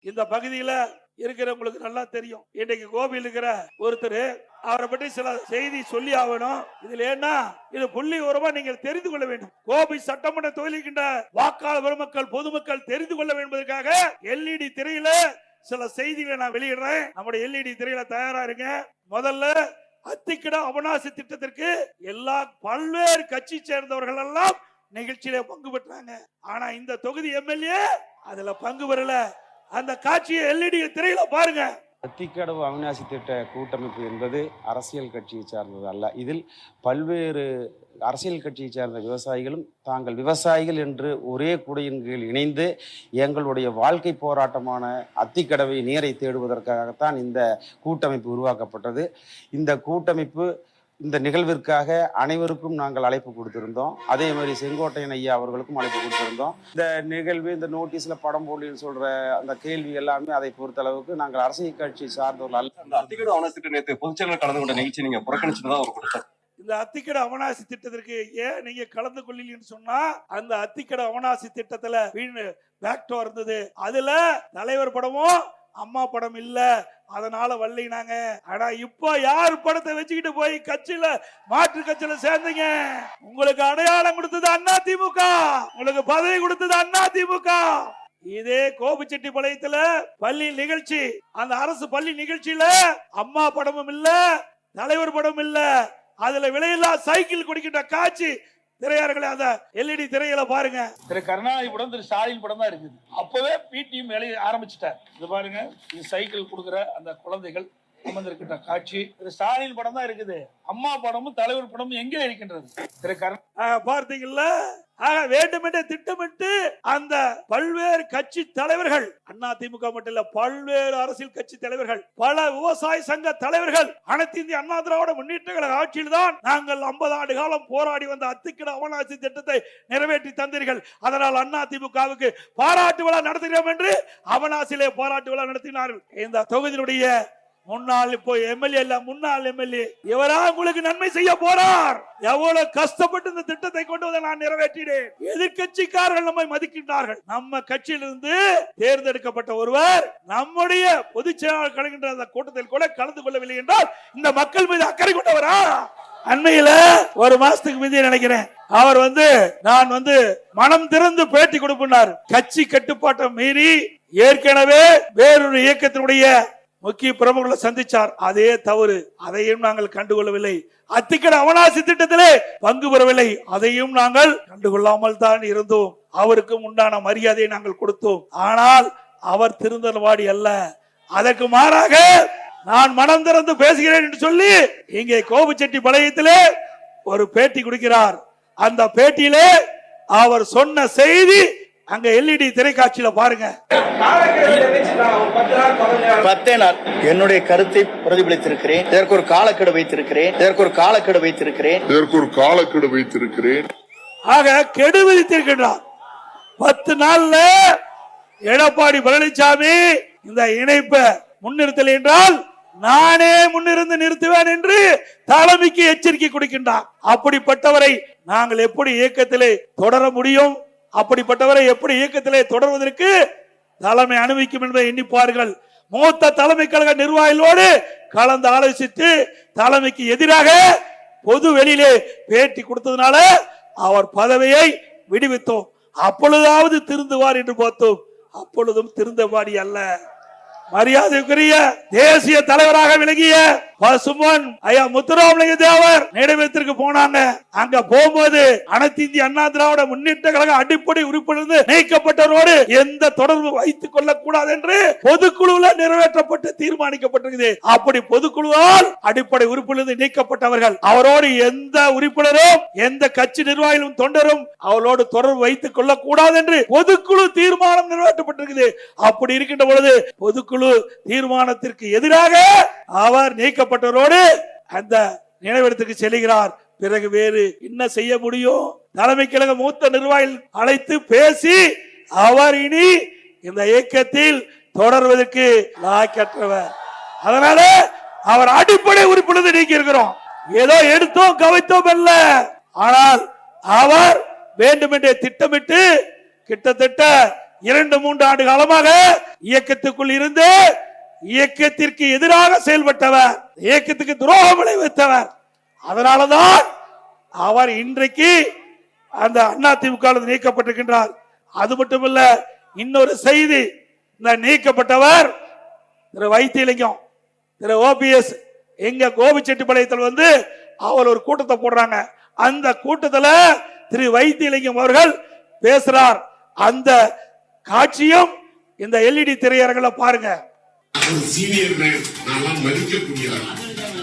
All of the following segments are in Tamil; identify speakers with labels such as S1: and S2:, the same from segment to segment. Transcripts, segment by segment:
S1: இந்த பகுதியில இருக்கிறவங்களுக்கு நல்லா தெரியும். இன்னைக்கு கோபியில் இருக்கிற ஒருத்தர் அவரை பற்றி சில செய்தி சொல்லி ஆகணும். இதுல என்ன இது புள்ளி உரமா நீங்கள் தெரிந்து கொள்ள வேண்டும். கோபி சட்டமன்ற தொகுதிக்கின்ற வாக்காளர் பெருமக்கள் பொதுமக்கள் தெரிந்து கொள்ள வேண்டும் எல்இடி திரையில சில செய்திகளை நான் வெளியிடுறேன். நம்முடைய எல்இடி திரையில தயாரா இருங்க. முதல்ல அத்திக்கிட அவனாசி திட்டத்திற்கு எல்லா பல்வேறு கட்சி சேர்ந்தவர்கள் எல்லாம் நிகழ்ச்சியில பங்கு பெற்றாங்க. ஆனா இந்த தொகுதி எம்எல்ஏ அதுல பங்கு பெறல. அந்த காட்சியை எல்இடி திரையில பாருங்க.
S2: அத்திக்கடவு அவிநாசி திட்ட கூட்டமைப்பு என்பது அரசியல் கட்சியை சார்ந்தது அல்ல. இதில் பல்வேறு அரசியல் கட்சியை சார்ந்த விவசாயிகளும் தாங்கள் விவசாயிகள் என்று ஒரே குடையின் கீழ் இணைந்து எங்களுடைய வாழ்க்கை போராட்டமான அத்திக்கடவை நீரை தேடுவதற்காகத்தான் இந்த கூட்டமைப்பு உருவாக்கப்பட்டது. இந்த கூட்டமைப்பு இந்த நிகழ்விற்காக அனைவருக்கும் நாங்கள் அழைப்பு கொடுத்திருந்தோம். அதே மாதிரி செங்கோட்டையன் ஐயா அவர்களுக்கும் அழைப்பு கொடுத்திருந்தோம். இந்த நிகழ்வு இந்த நோட்டீஸ்ல படம் போடலின்னு சொல்ற அந்த கேள்வி எல்லாமே அதை பொறுத்தளவுக்கு நாங்கள் அரசியல் கட்சி சார்ந்தவர்கள் அல்ல.
S3: அந்த அத்திக்கடு அவனத்திட்டு நேற்று பொதுச்செயலர் கலந்து கொண்ட நிகழ்ச்சி நீங்க புறக்கணிச்சுட்டு தான் அவர் கொடுத்தார்
S1: இந்த அத்திக்கட அவனாசி திட்டத்திற்கு ஏன் நீங்க கலந்து கொள்ளலன்னு சொன்னா அந்த அத்திக்கட அவனாசி திட்டத்துல பேக்டோ இருந்தது. அதுல தலைவர் படமும் அம்மா படம் இல்ல. அதனால வரலினாங்க ஆனா இப்போ யார் படத்தை வச்சுக்கிட்டு போய் கட்சியில மாற்று கட்சியில சேர்ந்தீங்க? உங்களுக்கு அடையாளம் கொடுத்தது அண்ணா திமுக. உங்களுக்கு பதவி கொடுத்தது அண்ணா திமுக. இதே கோபிச்செட்டிப்பாளையத்துல பள்ளி நிகழ்ச்சி அந்த அரசு பள்ளி நிகழ்ச்சியில அம்மா படமும் இல்ல தலைவர் படம் இல்ல. அதுல விலையில்லா சைக்கிள் குடிக்கிட்ட காட்சி திரையாளர்களே அந்த எல்இடி திரையில பாருங்க.
S4: திரு கருணாநிதி படம் திரு ஸ்டாலின் படம் தான் இருக்குது. அப்பவே பிடிஎம் வேலையை ஆரம்பிச்சிட்டார். இது பாருங்க இது சைக்கிள் கொடுக்குற அந்த குழந்தைகள் அமர்ந்திருக்கின்ற காட்சி. திரு ஸ்டாலின் படம் தான் இருக்குது. அம்மா படமும் தலைவர் படமும் எங்கே இருக்கின்றது? திரு கருணா
S1: ஆக, பார்த்தீங்கல்ல ஆக வேண்டுமென்றே திட்டமிட்டு அந்த பல்வேறு கட்சி தலைவர்கள் அண்ணா திமுக மட்டும் இல்ல பல்வேறு அரசியல் கட்சி தலைவர்கள் பல விவசாய சங்க தலைவர்கள் அனைத்து இந்திய அண்ணா திராவிட முன்னேற்ற கழக ஆட்சியில் தான் நாங்கள் 50 ஆண்டு காலம் போராடி வந்த அத்துக்கிட அவனாசி திட்டத்தை நிறைவேற்றி தந்தீர்கள். அதனால் அண்ணா திமுகவுக்கு பாராட்டு விழா நடத்துகிறோம் என்று அவனாசிலே பாராட்டு விழா நடத்தினார்கள். இந்த தொகுதியினுடைய முன்னாள் இப்போ எம்எல்ஏ இல்ல முன்னாள் எம்எல்ஏ. இவரா உங்களுக்கு நன்மை செய்ய போறார். எவ்வளவு கஷ்டப்பட்டு இந்த திட்டத்தை கொண்டு வந்து நான் நிறைவேற்றினேன். எதிர்கட்சிக்காரர்கள் நம்மை மதிக்கின்றார்கள். நம்ம கட்சியிலிருந்து தேர்ந்தெடுக்கப்பட்ட ஒருவர் நம்முடைய பொதுச் செயலாளர் கலகின்ற அந்த கூட்டத்தில் கூட கலந்து கொள்ளவில்லை என்றால் இந்த மக்கள் மீது அக்கறை கொண்டவரா? அண்மையில ஒரு மாசத்துக்கு மீதி நினைக்கிறேன். அவர் வந்து நான் வந்து மனம் திறந்து பேட்டி கொடுப்பினார் கட்சி கட்டுப்பாட்டை மீறி ஏற்கனவே வேறொரு இயக்கத்தினுடைய முக்கிய பிரபுகளை சந்திச்சார். அதே தவறு. அதையும் நாங்கள் கண்டுகொள்ளவில்லை. அத்திக்கட அவனாசி திட்டத்திலே பங்கு பெறவில்லை. அதையும் நாங்கள் கண்டுகொள்ளாமல் தான் இருந்தோம். அவருக்கும் உண்டான மரியாதையை நாங்கள் கொடுத்தோம். ஆனால் அவர் திருந்தல்வாடி அல்ல. அதற்கு மாறாக நான் மனம் திறந்து பேசுகிறேன் என்று சொல்லி இங்கே கோபுச்செட்டி பாளையத்திலே ஒரு பேட்டி கொடுக்கிறார். அந்த பேட்டியிலே அவர் சொன்ன செய்தி அங்க எல்இடி திரைக்காட்சியில பாருங்க.
S5: பத்தே நாள். என்னுடைய கருத்தை பிரதிபலித்திருக்கிறேன். இதற்கு ஒரு காலக்கெடு வைத்திருக்கிறேன். இதற்கு ஒரு காலக்கெடு வைத்திருக்கிறேன்.
S6: இதற்கு ஒரு காலக்கெடு வைத்திருக்கிறேன்.
S1: ஆக கெடு விதித்திருக்கின்றார். பத்து நாள்ல எடப்பாடி பழனிசாமி இந்த இணைப்பை முன்னிறுத்தல் என்றால் நானே முன்னிருந்து நிறுத்துவேன் என்று தலைமைக்கு எச்சரிக்கை கொடுக்கின்றார். அப்படிப்பட்டவரை நாங்கள் எப்படி இயக்கத்திலே தொடர முடியும்? அப்படிப்பட்டவரை எப்படி இயக்கத்திலே தொடர்வதற்கு தலைமை அனுமதிக்கும் என்பதை எண்ணிப்பார்கள் மூத்த தலைமை கழக நிர்வாகிகளோடு கலந்து ஆலோசித்து தலைமைக்கு எதிராக பொது வெளியிலே பேட்டி கொடுத்ததுனால அவர் பதவியை விடுவித்தோம். அப்பொழுதாவது திருந்துவார் என்று பார்த்தோம். அப்பொழுதும் திருந்தபாடி அல்ல. மரியாதைக்குரிய தேசிய தலைவராக விளங்கிய பசுமன் ஐயா முத்துராமலிங்க தேவர் நினைவகத்திற்கு போனாங்க. அங்க போகும்போது அனைத்து இந்திய அண்ணா திராவிட முன்னேற்ற கழக அடிப்படை உறுப்பினர் நீக்கப்பட்டவரோடு எந்த தொடர்பு வைத்துக் கொள்ளக் கூடாது என்று பொதுக்குழுவில் நிறைவேற்றப்பட்டு தீர்மானிக்கப்பட்டிருக்குது. அப்படி பொதுக்குழுவால் அடிப்படை உறுப்பினர் நீக்கப்பட்டவர்கள். அவரோடு எந்த உறுப்பினரும் எந்த கட்சி நிர்வாகிகளும் தொண்டரும் அவளோடு தொடர்பு வைத்துக் கொள்ளக் கூடாது என்று பொதுக்குழு தீர்மானம் நிறைவேற்றப்பட்டிருக்குது. அப்படி இருக்கின்ற பொழுது பொதுக்குழு தீர்மானத்திற்கு எதிராக அவர் நீக்கப்பட்டவரோடு அந்த நினைவிடத்துக்கு செல்கிறார். பிறகு வேறு என்ன செய்ய முடியும்? தலைமை கழக மூத்த நிர்வாகிகள் அழைத்து பேசி அவர் இனி இந்த இயக்கத்தில் தொடர்வதற்கு லாக்கற்றவர் அதனால அவர் அடிப்படை உறுப்பினர் நீக்கி இருக்கிறோம் ஏதோ எடுத்தோம் கவித்தோம் அல்ல. ஆனால் அவர் வேண்டுமென்றே திட்டமிட்டு கிட்டத்தட்ட இரண்டு மூன்று ஆண்டு காலமாக இயக்கத்துக்குள் இருந்து இயக்கத்திற்கு எதிராக செயல்பட்டவர் இயக்கத்துக்கு துரோகம் விளைவித்தவர். அதனாலதான் அவர் இன்றைக்கு அந்த அண்ணா திமுக நீக்கப்பட்டிருக்கின்றார். அது மட்டுமல்ல இன்னொரு செய்தி இந்த நீக்கப்பட்டவர் திரு வைத்தியலிங்கம் திரு ஓபிஎஸ் எங்க கோபிச்செட்டிப்பாளையத்தில் வந்து அவர் ஒரு கூட்டத்தை போடுறாங்க. அந்த கூட்டத்தில் திரு வைத்தியலிங்கம் அவர்கள் பேசுறார். அந்த காட்சியும் இந்த எல்இடி பாருங்க.
S7: மேன் நான்லாம் மதிக்கக்கூடியவர்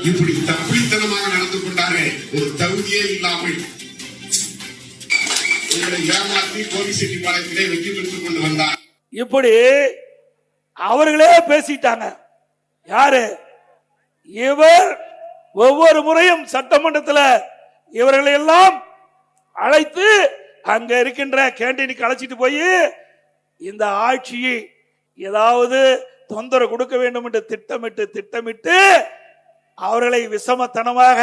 S7: இப்படி தப்பித்தனமாக நடந்து கொண்டாரே ஒரு தகுதியே இல்லாமல். ஏமாற்றி கோபிச்செட்டிப்பாளையத்திலே வெற்றி பெற்றுக் கொண்டு வந்தார்.
S1: இப்படி அவர்களே பேசிட்டாங்க. யாரு? இவர் ஒவ்வொரு முறையும் சட்டமன்றத்தில் இவர்களை எல்லாம் அழைத்து அங்க இருக்கின்ற கேண்டீனுக்கு அழைச்சிட்டு போய் இந்த ஆட்சியை ஏதாவது தொந்தரவு கொடுக்க வேண்டும் என்று திட்டமிட்டு திட்டமிட்டு அவர்களை விஷமத்தனமாக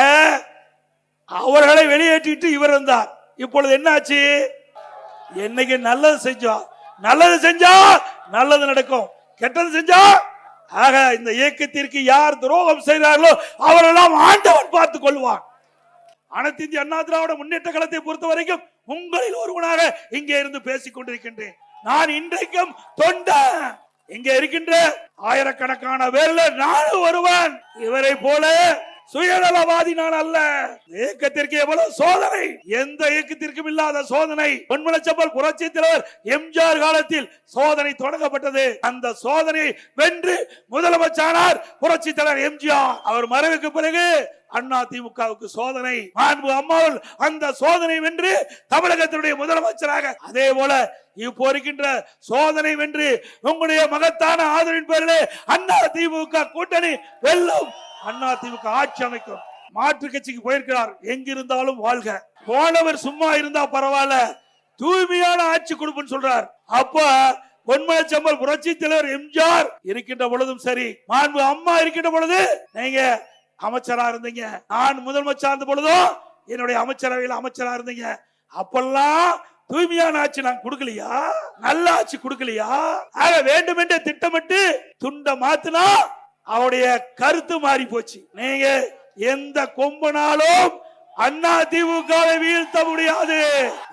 S1: அவர்களை வெளியேற்றிட்டு இவர் இருந்தார். இப்பொழுது என்னாச்சு? என்னைக்கு நல்லது செஞ்சோம் நல்லது செஞ்சா நல்லது நடக்கும். கெட்டது செஞ்சா? ஆக இந்த இயக்கத்திற்கு யார் துரோகம் செய்தார்களோ அவரெல்லாம் ஆண்டவன் பார்த்துக் கொள்வான். அனைத்து இந்திய அண்ணா திராவிட முன்னேற்ற கழகத்தை பொறுத்த வரைக்கும் உங்களில் ஒருவனாக இங்கே இருந்து பேசிக் கொண்டிருக்கின்றேன். நான் இன்றைக்கும் தொண்டன். இங்க இருக்கின்ற? ஆயிரக்கணக்கான பேர்ல நானும் ஒருவன். இவரை போல சுயநலவாதி நான் அல்ல. இயக்கத்திற்கு எவ்வளவு சோதனை? எந்த இயக்கத்திற்கும் இல்லாத சோதனை. பொன்மலச்சம்பல் புரட்சி தலைவர் எம்ஜிஆர் காலத்தில் சோதனை தொடங்கப்பட்டது. அந்த சோதனையை வென்று முதலமைச்சானார் புரட்சி தலைவர் எம்ஜிஆர். அவர் மறைவுக்கு பிறகு அண்ணா திமுகவுக்கு சோதனை. மாண்பு அம்மாவில் அந்த சோதனை வென்று தமிழகத்தினுடைய முதலமைச்சராக அதே போல இப்போ இருக்கின்ற சோதனை வென்று உங்களுடைய மகத்தான ஆதரவின் பேரிலே அண்ணா திமுக கூட்டணி வெல்லும். அண்ணா திமுக ஆட்சி அமைக்கும். மாற்று கட்சிக்கு போயிருக்கிறார். எங்கிருந்தாலும் வாழ்க. போனவர் சும்மா இருந்தா பரவாயில்ல. தூய்மையான ஆட்சி கொடுப்புன்னு சொல்றார். அப்ப பொன்மலச்சம்பல் புரட்சி தலைவர் எம்ஜிஆர் இருக்கின்ற பொழுதும் சரி மாண்பு அம்மா இருக்கின்ற பொழுது நீங்க அமைச்சரா இருந்தீங்க. நான் முதலமைச்சா இருந்த பொழுதும் என்னுடைய அமைச்சரவையில் அமைச்சரா இருந்தீங்க. அப்பெல்லாம் தூய்மையான ஆட்சி நான் கொடுக்கலையா? நல்ல ஆட்சி கொடுக்கலையா? ஆக வேண்டும் என்று திட்டமிட்டு துண்ட மாத்தினா அவருடைய கருத்து மாறி போச்சு நீங்க எந்த கொம்பனாலும் அண்ணா திமுகவை வீழ்த்த முடியாது.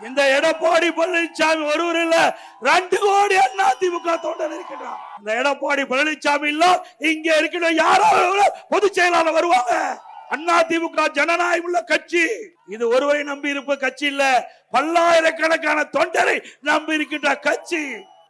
S1: இந்த எடப்பாடி பழனிசாமி ஒருவர் இல்ல ரெண்டு கோடி அண்ணா திமுக தொண்டர் இருக்கிறார் இந்த எடப்பாடி பழனிசாமி இல்ல இங்க இருக்கிற யாராவது பொதுச் செயலாளர் வருவாங்க. அண்ணா திமுக ஜனநாயகம் உள்ள கட்சி. இது ஒருவரை நம்பி இருப்ப கட்சி இல்ல பல்லாயிரக்கணக்கான தொண்டரை நம்பி இருக்கின்ற கட்சி.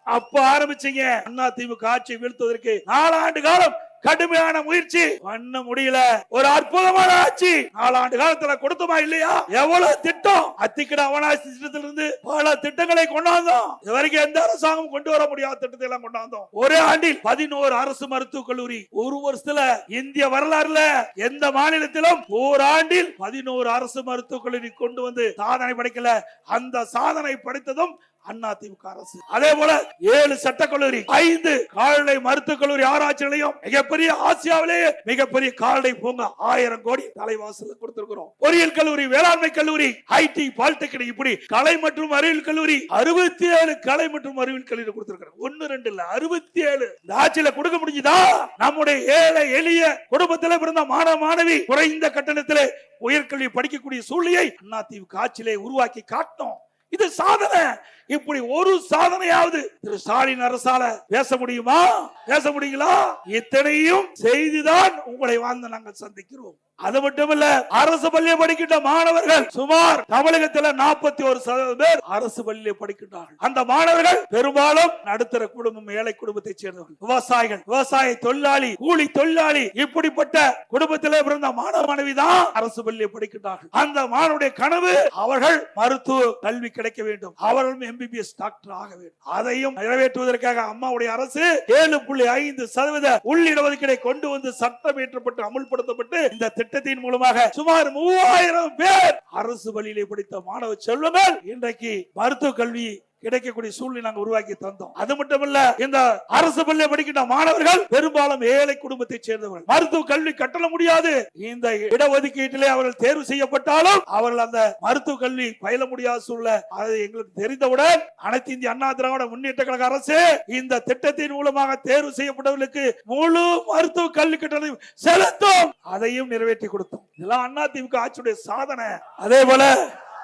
S1: அப்ப ஆரம்பிச்சீங்க. அண்ணா திமுக ஆட்சி வீழ்த்துவதற்கு நாலாண்டு காலம் கடுமையான முயற்சி. பண்ண முடியல. ஒரு அற்புதமான ஆட்சி. நாலாண்டு காலத்துல கொடுத்துமா இல்லையா? எவ்வளவு திட்டம்? அத்திக்கட அவனாசி திட்டத்திலிருந்து பல திட்டங்களை கொண்டாந்தோம் இது வரைக்கும் எந்த அரசாங்கம் கொண்டு வர முடியாத திட்டத்தை எல்லாம் கொண்டாந்தோம். ஒரே ஆண்டில் பதினோரு அரசு மருத்துவக் கல்லூரி. ஒரு வருஷத்துல இந்திய வரலாறுல எந்த மாநிலத்திலும் ஓராண்டில் பதினோரு அரசு மருத்துவக் கல்லூரி கொண்டு வந்து சாதனை படைக்கல. அந்த சாதனை படைத்ததும் அண்ணா திமுக அரசு. அதே போல ஏழு சட்டக்கல்லூரி ஐந்து கால்நடை மருத்துவக் கல்லூரி ஆராய்ச்சி நிலையம் மிகப்பெரிய ஆசியாவிலேயே மிகப்பெரிய கால்நடை பூங்கா ஆயிரம் கோடி தலைவாசல் கொடுத்திருக்கிறோம். பொறியியல் கல்லூரி வேளாண்மை கல்லூரி ஐடி பாலிடெக்னிக் இப்படி கலை மற்றும் அறிவியல் கல்லூரி அறுபத்தி ஏழு கலை மற்றும் அறிவியல் கல்லூரி கொடுத்திருக்கிறோம். ஒன்னு ரெண்டு இல்ல அறுபத்தி ஏழு இந்த ஆட்சியில கொடுக்க முடிஞ்சுதா? நம்முடைய ஏழை எளிய குடும்பத்தில் பிறந்த மாணவ மாணவி குறைந்த கட்டணத்திலே உயர்கல்வி படிக்கக்கூடிய சூழ்நிலையை அண்ணா திமுக ஆட்சியிலே உருவாக்கி காட்டணும். இது சாதனை. இப்படி ஒரு சாதனையாவது திரு ஸ்டாலின் அரசால பேச முடியுமா? பேச முடியுங்களா? இத்தனையும் செய்துதான் உங்களை வாழ்ந்து நாங்கள் சந்திக்கிறோம். அது மட்டுமல்ல அரசு பள்ளியை படிக்கின்ற மாணவர்கள் சுமார் தமிழகத்தில் நாற்பத்தி ஒரு சதவீதம் பேர் அரசு பள்ளியை படிக்கின்றார்கள். அந்த மாணவர்கள் பெரும்பாலும் நடுத்தர குடும்பம் ஏழை குடும்பத்தை சேர்ந்தவர்கள். விவசாயிகள் விவசாய தொழிலாளி கூலி தொழிலாளி இப்படிப்பட்ட குடும்பத்திலே பிறந்த மாணவ மாணவி தான் அரசு பள்ளியை படிக்கின்றார்கள். அந்த மாணவனுடைய கனவு அவர்கள் மருத்துவ கல்வி கிடைக்க வேண்டும். அவர்களும் எம்பிபிஎஸ் டாக்டர் ஆக வேண்டும். அதையும் நிறைவேற்றுவதற்காக அம்மாவுடைய அரசு ஏழு புள்ளி ஐந்து சதவீத உள்ளிடஒதுக்கீடை கொண்டு வந்து சட்டம் இயற்றப்பட்டு அமுல்படுத்தப்பட்டு இந்த திட்டத்தின் மூலமாக சுமார் மூவாயிரம் பேர் அரசு பள்ளியிலே படித்த மாணவ செல்வங்கள் இன்றைக்கு மருத்துவ கல்வி கிடைக்கக்கூடிய சூழ்நிலை நாங்க உருவாக்கி தந்தோம். அது மட்டும் இல்ல இந்த அரசு பள்ளி படிக்கின்ற மாணவர்கள் பெரும்பாலும் ஏழை குடும்பத்தை சேர்ந்தவர்கள். மருத்துவ கல்வி கட்டண முடியாது. இந்த இடஒதுக்கீட்டிலே அவர்கள் தேர்வு செய்யப்பட்டாலும் அவர்கள் அந்த மருத்துவ கல்வி பயில முடியாத சூழ்நிலை. அது எங்களுக்கு தெரிந்தவுடன் அனைத்து இந்திய அண்ணா திராவிட முன்னேற்ற கழக அரசு இந்த திட்டத்தின் மூலமாக தேர்வு செய்யப்பட்டவர்களுக்கு முழு மருத்துவ கல்வி கட்டணம் செலுத்தும். அதையும் நிறைவேற்றி கொடுத்தோம். இதெல்லாம் அண்ணா திமுக ஆட்சியுடைய சாதனை. அதே போல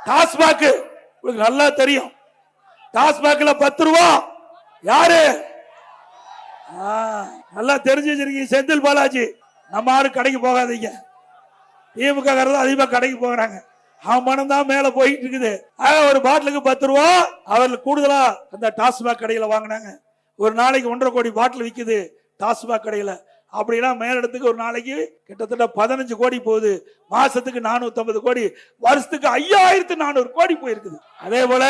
S1: டாஸ்மாக் உங்களுக்கு நல்லா தெரியும். டாஸ்மாக்ல பத்து ரூபா. யாரு? நல்லா தெரிஞ்சு வச்சிருக்கீங்க செந்தில் பாலாஜி. நம்ம ஆளு கடைக்கு போகாதீங்க. திமுக காரதான் அதிகமா கடைக்கு போகிறாங்க. அவன் பணம் தான் மேல போயிட்டு இருக்குது. ஒரு பாட்டிலுக்கு பத்து ரூபா. அவர்கள் கூடுதலா அந்த டாஸ்மாக் கடையில வாங்கினாங்க. ஒரு நாளைக்கு ஒன்றரை கோடி பாட்டில் விற்குது டாஸ்மாக் கடையில. அப்படின்னா மேலிடத்துக்கு ஒரு நாளைக்கு கிட்டத்தட்ட பதினஞ்சு கோடி போகுது. மாசத்துக்கு நானூத்தி கோடி வருஷத்துக்கு ஐயாயிரத்து நானூறு கோடி போயிருக்குது. அதே போல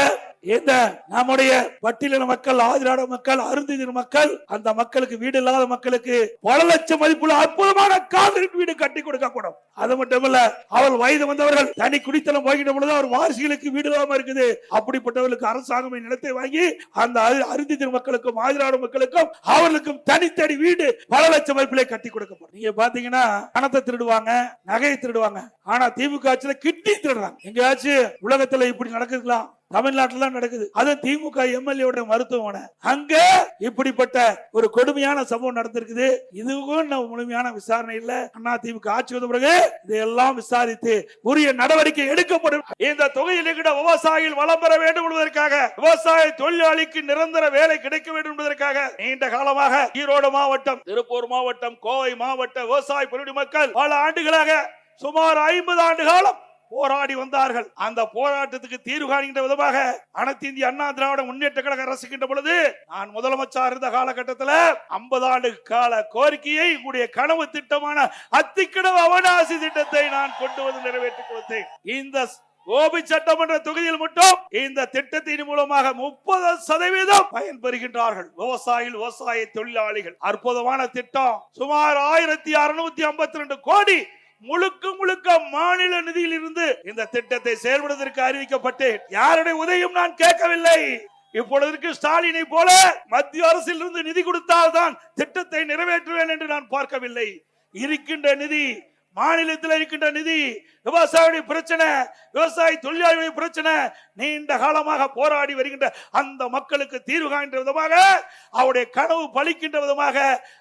S1: இந்த நம்முடைய பட்டியலின மக்கள் ஆதிராட மக்கள் அருந்தின மக்கள் அந்த மக்களுக்கு வீடு இல்லாத மக்களுக்கு பல லட்சம் மதிப்புள்ள அற்புதமான காங்கிரீட் வீடு கட்டி கொடுக்க கூடும். அது மட்டுமல்ல அவள் வயது வந்தவர்கள் தனி குடித்தனம் போகின்ற பொழுது அவர் வாரிசுகளுக்கு வீடு இல்லாம இருக்குது. அப்படிப்பட்டவர்களுக்கு அரசாங்கம் நிலத்தை வாங்கி அந்த அருந்தின மக்களுக்கும் ஆதிராட மக்களுக்கும் அவர்களுக்கும் தனித்தனி வீடு பல லட்சம் மதிப்பிலே கட்டி கொடுக்கப்படும் நீங்க பாத்தீங்கன்னா பணத்தை திருடுவாங்க நகையை திருடுவாங்க. ஆனா திமுக ஆட்சியில கிட்னி திருடுறாங்க. எங்கேயாச்சும் உலகத்துல இப்படி நடக்குதுங்களா? தமிழ்நாட்டுல தான் நடக்குது. அது திமுக எம்எல்ஏ மருத்துவமனை. அங்க இப்படிப்பட்ட ஒரு கொடுமையான சம்பவம் நடந்திருக்குது. இதுவும் நம்ம முழுமையான விசாரணை இல்ல. அண்ணா திமுக ஆட்சி வந்த பிறகு இதையெல்லாம் விசாரித்து உரிய நடவடிக்கை எடுக்கப்படும். இந்த தொகையில் கூட விவசாயிகள் வளம் பெற வேண்டும் என்பதற்காக விவசாய தொழிலாளிக்கு நிரந்தர வேலை கிடைக்க வேண்டும் என்பதற்காக நீண்ட காலமாக ஈரோடு மாவட்டம் திருப்பூர் மாவட்டம் கோவை மாவட்ட விவசாய பெருடி மக்கள் பல ஆண்டுகளாக சுமார் ஐம்பது ஆண்டு காலம் போராடி வந்தார்கள். அந்த போராட்டத்துக்கு தீர்வு காண்கின்ற விதமாக அனைத்து இந்திய அண்ணா திராவிட முன்னேற்ற கழக அரசுகின்ற பொழுது நான் முதலமைச்சர் இருந்த காலகட்டத்தில் ஐம்பது ஆண்டு கால கோரிக்கையை உங்களுடைய கனவு திட்டமான அத்திக்கடவு அவனாசி திட்டத்தை நான் கொண்டு வந்து நிறைவேற்றி கொடுத்தேன். இந்த கோபி சட்டமன்ற தொகுதியில் மட்டும் இந்த திட்டத்தின் மூலமாக முப்பது சதவீதம் பயன்பெறுகின்றார்கள் விவசாயிகள் விவசாய தொழிலாளிகள். அற்புதமான திட்டம். சுமார் ஆயிரத்தி அறுநூத்தி ஐம்பத்தி ரெண்டு கோடி முழுக்க முழுக்க மாநில நிதியில் இருந்து இந்த திட்டத்தை செயல்படுவதற்கு அறிவிக்கப்பட்டு யாருடைய உதவியும் நான் கேட்கவில்லை. இப்பொழுதற்கு ஸ்டாலினை போல மத்திய அரசில் இருந்து நிதி கொடுத்தால்தான் திட்டத்தை நிறைவேற்றுவேன் என்று நான் பார்க்கவில்லை. இருக்கின்ற நிதி மாநிலத்தில் இருக்கின்ற நிதி விவசாயியுடைய பிரச்சனை விவசாய தொழிலாளிகளுடைய பிரச்சனை நீண்ட காலமாக போராடி வருகின்ற அந்த மக்களுக்கு தீர்வு காண்கின்ற விதமாக அவருடைய கனவு பலிக்கின்ற விதமாக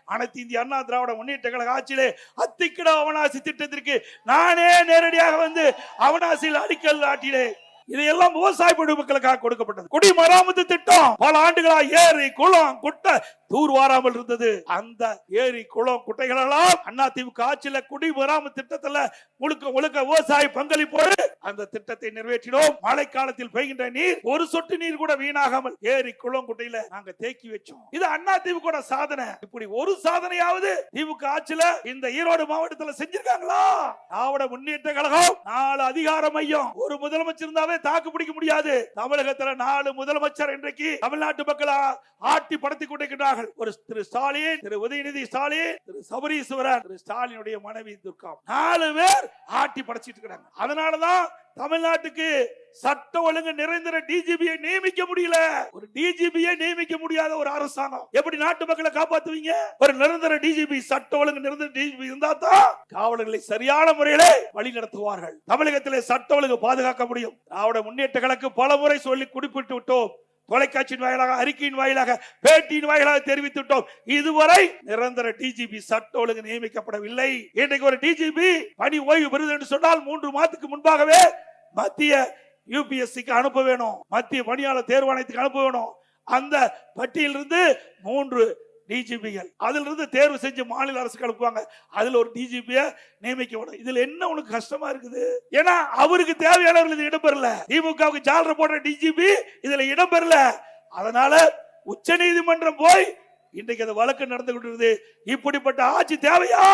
S1: அனைத்து இந்திய அண்ணா திராவிட முன்னேற்ற கழக ஆட்சியிலே அத்திக்கிட அவனாசி திட்டத்திற்கு நானே நேரடியாக வந்து அவனாசியில் அடிக்கல் ஆட்டினேன் இதையெல்லாம் விவசாய பொதுமக்களுக்காக கொடுக்கப்பட்டது. குடிமராமத்து திட்டம் பல ஆண்டுகளா ஏரி குளம் குட்டை தூர் வாராமல் இருந்தது. அந்த ஏரி குளம் குட்டைகள் எல்லாம் அண்ணா திமுக ஆட்சியில குடிமராமத்து திட்டத்துல முழுக்க முழுக்க விவசாய பங்களிப்போடு அந்த திட்டத்தை நிறைவேற்றினோம். மழைக்காலத்தில் பெய்கின்ற நீர் ஒரு சொட்டு நீர் கூட வீணாகாமல் ஏரி குளம் குட்டையில நாங்க தேக்கி வச்சோம். இது அண்ணா திமுக சாதனை. இப்படி ஒரு சாதனையாவது திமுக ஆட்சியில இந்த ஈரோடு மாவட்டத்துல செஞ்சிருக்காங்களா? திராவிட முன்னேற்ற கழகம் நாலு அதிகார மையம். ஒரு முதலமைச்சர் இருந்தாவே தாக்கு பிடிக்க முடியாது. தமிழகத்துல நாலு முதலமைச்சர் இன்றைக்கு தமிழ்நாட்டு மக்களா ஆட்டி படுத்திக் கொண்டிருக்கிறார்கள் ஒரு திரு ஸ்டாலின் திரு உதயநிதி ஸ்டாலின் திரு சபரீஸ்வரர் திரு ஸ்டாலினுடைய மனைவி துர்கா. நாலு பேர் ஆட்டி படைச்சிட்டு இருக்கிறாங்க. அதனாலதான் தமிழ்நாட்டுக்கு சட்ட ஒழுங்கு நிரந்தர டிஜிபியை நியமிக்க முடியல. ஒரு டிஜிபியை நியமிக்க முடியாத ஒரு அரசாங்கம். எப்படி நாட்டு மக்களை காப்பாத்துவீங்க? ஒரு நிரந்தர டிஜிபி சட்ட ஒழுங்கு நிரந்தர டிஜிபி இருந்தா தான் காவலர்களை சரியான முறையிலே வழி நடத்துவார்கள். தமிழகத்திலே சட்ட ஒழுங்கு பாதுகாக்க முடியும். திராவிட முன்னேற்ற கழக்கு பல முறை சொல்லி குறிப்பிட்டு விட்டோம். தொலைக்காட்சியின் வாயிலாக அறிக்கையின் வாயிலாக பேட்டியின் வாயிலாக தெரிவித்துட்டோம் இதுவரை நிரந்தர டிஜிபி சட்ட ஒழுங்கு நியமிக்கப்படவில்லை. இன்றைக்கு ஒரு டிஜிபி பணி ஓய்வு பெறுது என்று சொன்னால் மூன்று மாதத்துக்கு முன்பாகவே மத்திய யூபிஎஸ்சிக்கு அனுப்ப வேணும். மத்திய பணியாளர் தேர்வாணையத்துக்கு அனுப்ப வேணும். அந்த பட்டியலிருந்து மூன்று டிஜிபிகள் அதிலிருந்து தேர்வு செஞ்சு மாநில அரசுக்கு அனுப்புவாங்க. அதுல ஒரு டிஜிபிய விடும் இதுல என்ன உனக்கு கஷ்டமா இருக்குது? ஏன்னா அவருக்கு தேவையானவர்கள் இது இடம்பெறல. திமுகவுக்கு ஜாலர போடுற டிஜிபி இதுல இடம்பெறல. அதனால உச்ச நீதிமன்றம் போய் இன்றைக்கு அந்த வழக்கு நடந்து கொண்டிருக்கிறது. இப்படிப்பட்ட ஆட்சி தேவையா?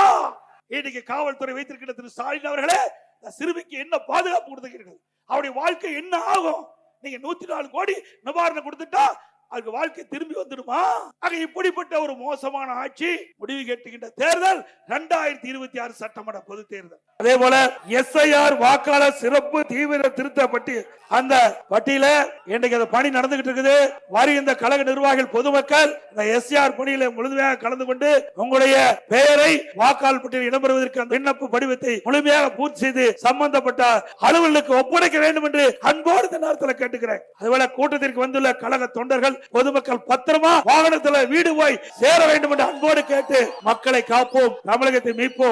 S1: இன்னைக்கு காவல்துறை வைத்திருக்கிற திரு ஸ்டாலின் அவர்களே சிறுமிக்கு என்ன பாதுகாப்பு கொடுத்துக்கிறீர்கள் அவருடைய வாழ்க்கை என்ன ஆகும்? நீங்க நூத்தி நாலு கோடி நிவாரணம் கொடுத்துட்டா அதுக்கு வாழ்க்கை திரும்பி வந்துடுமா? ஆக இப்படிப்பட்ட ஒரு மோசமான ஆட்சி முடிவு கேட்டுகின்ற தேர்தல் இரண்டாயிரத்தி இருபத்தி ஆறு சட்டமன்ற பொது தேர்தல். அதே போல எஸ்ஐஆர் வாக்காளர் சிறப்பு தீவிர திருத்த பட்டி அந்த பட்டியல இன்றைக்கு அந்த பணி நடந்துகிட்டு இருக்குது. வருகின்ற கழக நிர்வாகிகள் பொதுமக்கள் இந்த எஸ்ஆர் பணியில முழுமையாக கலந்து கொண்டு உங்களுடைய பெயரை வாக்காளர் பட்டியலில் இடம்பெறுவதற்கு அந்த விண்ணப்ப படிவத்தை முழுமையாக பூர்த்தி செய்து சம்பந்தப்பட்ட அலுவலுக்கு ஒப்படைக்க வேண்டும் என்று அன்போடு இந்த நேரத்தில் கேட்டுக்கிறேன். அதுபோல கூட்டத்திற்கு வந்துள்ள கழக தொண்டர்கள் பொதுமக்கள் பத்திரமா வாகனத்துல வீடு போய் சேர வேண்டும் என்று அன்போடு கேட்டு மக்களை காப்போம் தமிழகத்தை மீட்போம்.